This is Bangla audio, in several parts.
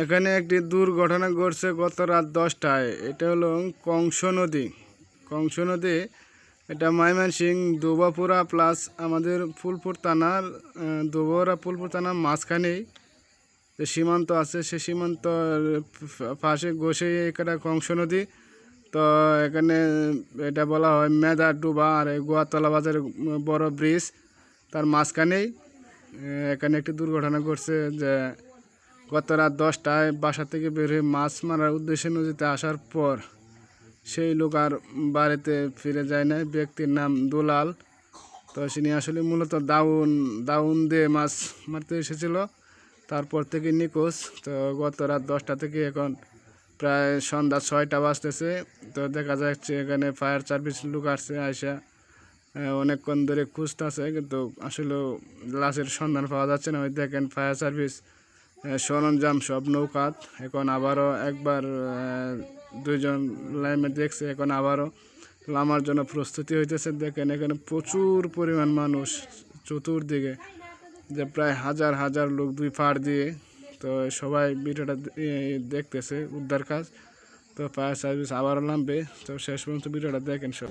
এখানে একটি দুর্ঘটনা ঘটছে গত রাত দশটায়। এটা হলো কংস নদী। কংস নদী, এটা ময়মনসিং, দুবাপুরা প্লাস আমাদের ফুলপুর থানার দুবাপুরা ফুলপুর থানার মাঝখানেই যে সীমান্ত আছে, সে সীমান্ত পাশে ঘষে এটা কংস নদী। তো এখানে এটা বলা হয় মেদা ডুবা আর এই গোয়াতলা বাজার বড় ব্রিজ। তার মাঝখানেই এখানে একটি দুর্ঘটনা ঘটছে যে গত রাত দশটায় বাসা থেকে বের হয়ে মাছ মারার উদ্দেশ্যে নদীতে আসার পর সেই লোক আর বাড়িতে ফিরে যায় না ব্যক্তির নাম দুলাল। তো তিনি আসলে মূলত দাউন দাউন দিয়ে মাছ মারতে এসেছিল, তারপর থেকে নিখোঁজ। তো গত রাত দশটা থেকে এখন প্রায় সন্ধ্যা ছয়টা বাজতেছে। তো দেখা যাচ্ছে এখানে ফায়ার সার্ভিস লোক আসছে, আইসা অনেকক্ষণ ধরে খুঁজতেছে, কিন্তু আসলে লাশের সন্ধান পাওয়া যাচ্ছে না। ওই দেখেন ফায়ার সার্ভিস সরঞ্জাম, সব নৌকাত। এখন আবারও একবার দুইজন লাইমে দেখছে, এখন আবারও নামার জন্য প্রস্তুতি হইতেছে। দেখেন এখানে প্রচুর পরিমাণ মানুষ চতুর্দিকে, যে প্রায় হাজার হাজার লোক দুই পাড় দিয়ে, তো সবাই ভিডিওটা দেখতেছে, উদ্ধার কাজ। তো ফায়ার সার্ভিস আবারও নামবে, তো শেষ পর্যন্ত ভিডিওটা দেখেন সব।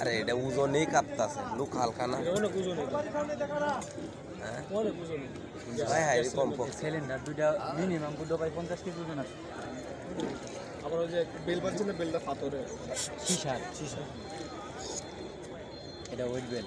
আরে এটা ওজনেই কাঁপতাছে লোক হালকা না। হ্যাঁ? কম সিলিন্ডার দুইটা মিনিমাম দুটো বাই পঞ্চাশ কেজি ওজন আছে। আবার ওই যে বেল পাচ্ছিল বেলটা পাথরের সিসার। সিসার। এটা ওয়েট বেল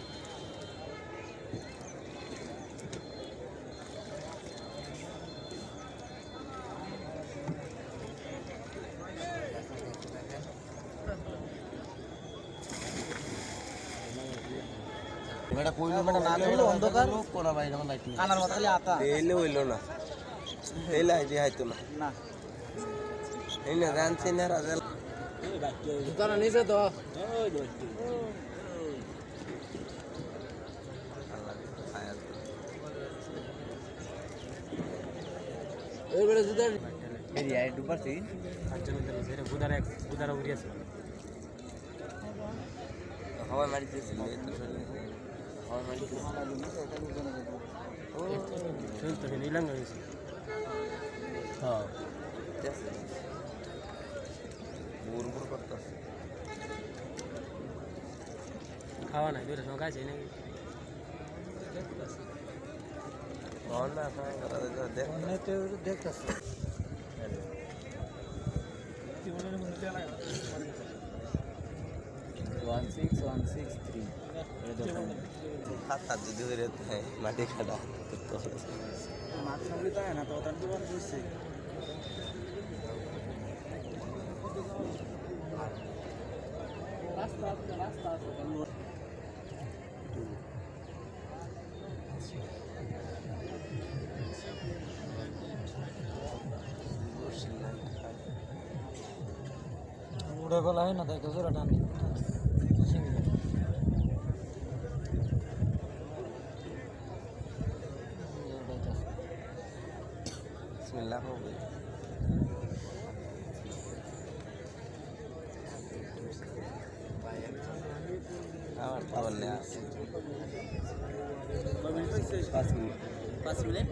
কানার মতো খালি আতা। তেলে হইল না। তেলে হাইতে হাইতো না। না। এই না রানছে না রাজা দোকানে নিচে তো এবারে জুতার এরিয়া ডুবারছি হাওয়া মারিতেছিল হাওয়া মারিতেছিল হ্যাঁ বুর বুর করতেছে খাওয়া নাই দুইটা সময় খাইছি নাকি যায় দেখতেছি one six one six three হাত হাত যদি যায় মাটি কাটা মাছ সামনে তাই না, তো ওটার দোকান করছি উড়ে গলা হয় না তাই জোড়া টান বিসমিল্লাহ খাবার খাবার নেওয়া আছে। পাঁচ মিনিট।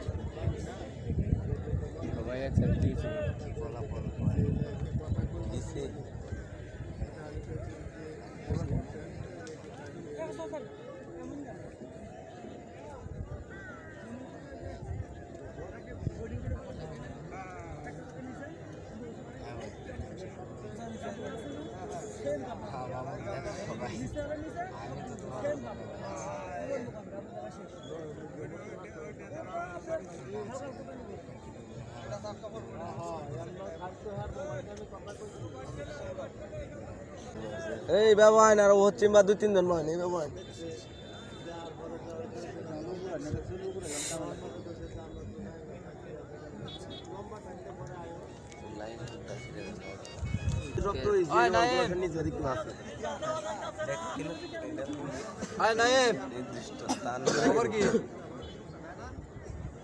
সবাই। এই ব্যবহার আর হচ্ছে বা দুই তিন জন নয় এই ব্যবহার। নির্দিষ্ট স্থান।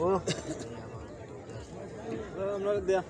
কি আমরা দেয়া।